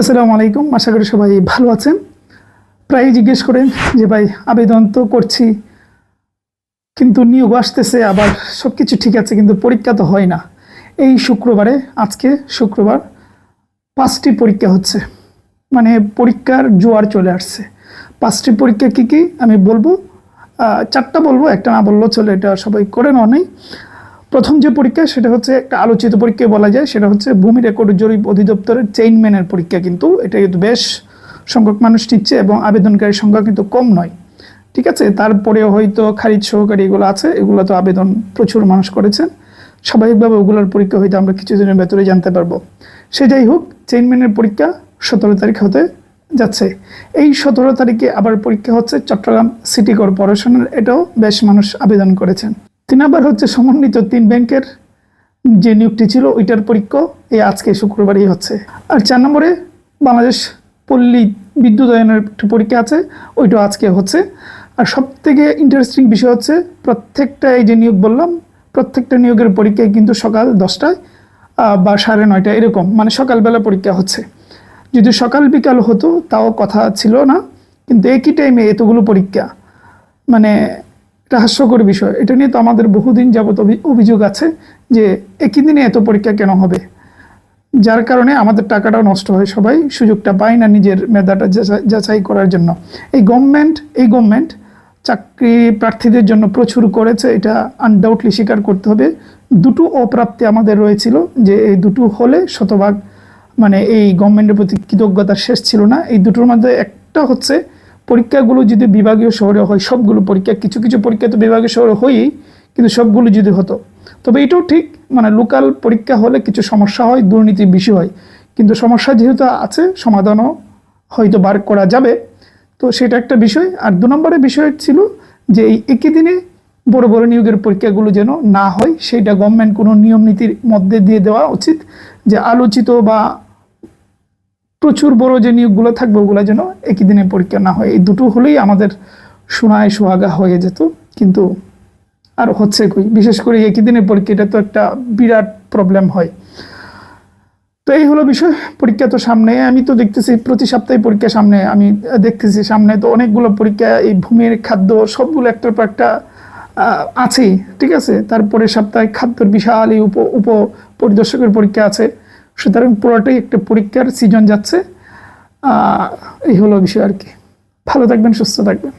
আসসালামু আলাইকুম। আশা করি সবাই ভালো আছেন। প্রায় জিজ্ঞেস করেন যে, ভাই, আবেদন তো করছি, কিন্তু নিয়োগ আসতেছে, আবার সব কিছু ঠিক আছে, কিন্তু পরীক্ষা তো হয় না। এই শুক্রবারে, আজকে শুক্রবার, পাঁচটি পরীক্ষা হচ্ছে। মানে পরীক্ষার জোয়ার চলে আসছে। পাঁচটি পরীক্ষা কী কী? আমি বলব চারটা বলব, একটা না বললেও চলে, এটা সবাই করে নেওয়া নেই। প্রথম যে পরীক্ষা, সেটা হচ্ছে একটা আলোচিত পরীক্ষা বলা যায়। সেটা হচ্ছে ভূমি রেকর্ড জরিপ অধিদপ্তরের চেইনম্যানের পরীক্ষা কিন্তু। এটা কিন্তু বেশ সংখ্যক মানুষ নিচ্ছে এবং আবেদনকারীর সংখ্যা কিন্তু কম নয়। ঠিক আছে? তারপরেও হয়তো খারিজ সহকারী এগুলো আছে। এগুলো তো আবেদন প্রচুর মানুষ করেছেন। স্বাভাবিকভাবে ওগুলোর পরীক্ষা হয়তো আমরা কিছুদিনের ভেতরে জানতে পারব। সে যাই হোক, চেইনম্যানের পরীক্ষা সতেরো তারিখ হতে যাচ্ছে। এই সতেরো তারিখে আবার পরীক্ষা হচ্ছে চট্টগ্রাম সিটি কর্পোরেশনের। এটাও বেশ মানুষ আবেদন করেছেন। তিন নাম্বার হচ্ছে সমন্বিত তিন ব্যাংকের যে নিয়োগটি ছিল, ওইটার পরীক্ষা এই আজকে শুক্রবারই হচ্ছে। আর চার নম্বরে বাংলাদেশ পল্লী বিদ্যুতায়নের একটা পরীক্ষা আছে ওইটাও আজকে হচ্ছে। আর সব থেকে ইন্টারেস্টিং বিষয় হচ্ছে, প্রত্যেকটা এই যে নিয়োগ বললাম, প্রত্যেকটা নিয়োগের পরীক্ষায় কিন্তু সকাল দশটায় বা সাড়ে নয়টা এরকম মানে সকালবেলা পরীক্ষা হচ্ছে। যদি সকাল বিকাল হতো, তাও কথা ছিল না, কিন্তু একই টাইমে এতগুলো পরীক্ষা মানে এটা হাস্যকর বিষয়। এটা নিয়ে তো আমাদের বহুদিন যাবত অভি- অভিযোগ আছে যে একই দিনে এত পরীক্ষা কেন হবে? যার কারণে আমাদের টাকাটাও নষ্ট হয় সবাই, সুযোগটা পায় না নিজের মেধাটা যাচাই- যাচাই করার জন্য। এই গভর্নমেন্ট এই গভর্নমেন্ট চাকরি প্রার্থীদের জন্য প্রচুর করেছে, এটা আনডাউটলি স্বীকার করতে হবে। দুটো অপ্রাপ্তি আমাদের রয়েছিল যে এই দুটো হলে শতভাগ মানে এই গভর্নমেন্টের প্রতি কৃতজ্ঞতার শেষ ছিল না। এই দুটোর মধ্যে একটা হচ্ছে পরীক্ষাগুলো যদি বিভাগীয় শহরে হয়, সবগুলো পরীক্ষা, কিছু কিছু পরীক্ষা তো বিভাগীয় শহরে হয়ই, কিন্তু সবগুলো যদি হতো। তবে এটাও ঠিক মানে লোকাল পরীক্ষা হলে কিছু সমস্যা হয়, দুর্নীতি বেশি হয়। কিন্তু সমস্যা যেহেতু আছে, সমাধানও হয়তো বার করা যাবে। তো সেটা একটা বিষয়। আর দু নম্বরের বিষয় ছিল যে এই একই দিনে বড় বড় নিয়োগের পরীক্ষাগুলো যেন না হয় সেটা গভর্নমেন্ট কোনো নিয়ম নীতির মধ্যে দিয়ে দেওয়া উচিত। যে আলোচিত বা প্রচুর বড় যে নিয়োগগুলো থাকবে, ওগুলো যেন একই দিনে পরীক্ষা না হয়। এই দুটো হলেই আমাদের সোনায় সোহাগা হয়ে যেত। কিন্তু আর হচ্ছে কই? বিশেষ করে একই দিনের পরীক্ষা, এটা তো একটা বিরাট প্রবলেম হয়। তো এই হলো বিষয়। পরীক্ষা তো সামনে, আমি তো দেখতেছি প্রতি সপ্তাহে পরীক্ষা সামনে, আমি দেখতেছি সামনে তো অনেকগুলো পরীক্ষা, এই ভূমির খাদ্য সবগুলো একটার পর একটা আছেই, ঠিক আছে? তারপরে সপ্তাহে খাদ্যর বিশাল এই উপ উপ পরিদর্শকের পরীক্ষা আছে। সুতরাং পুরোটাই একটা পরীক্ষার সিজন যাচ্ছে। এই হলো বিষয় আর কি। ভালো থাকবেন, সুস্থ থাকবেন।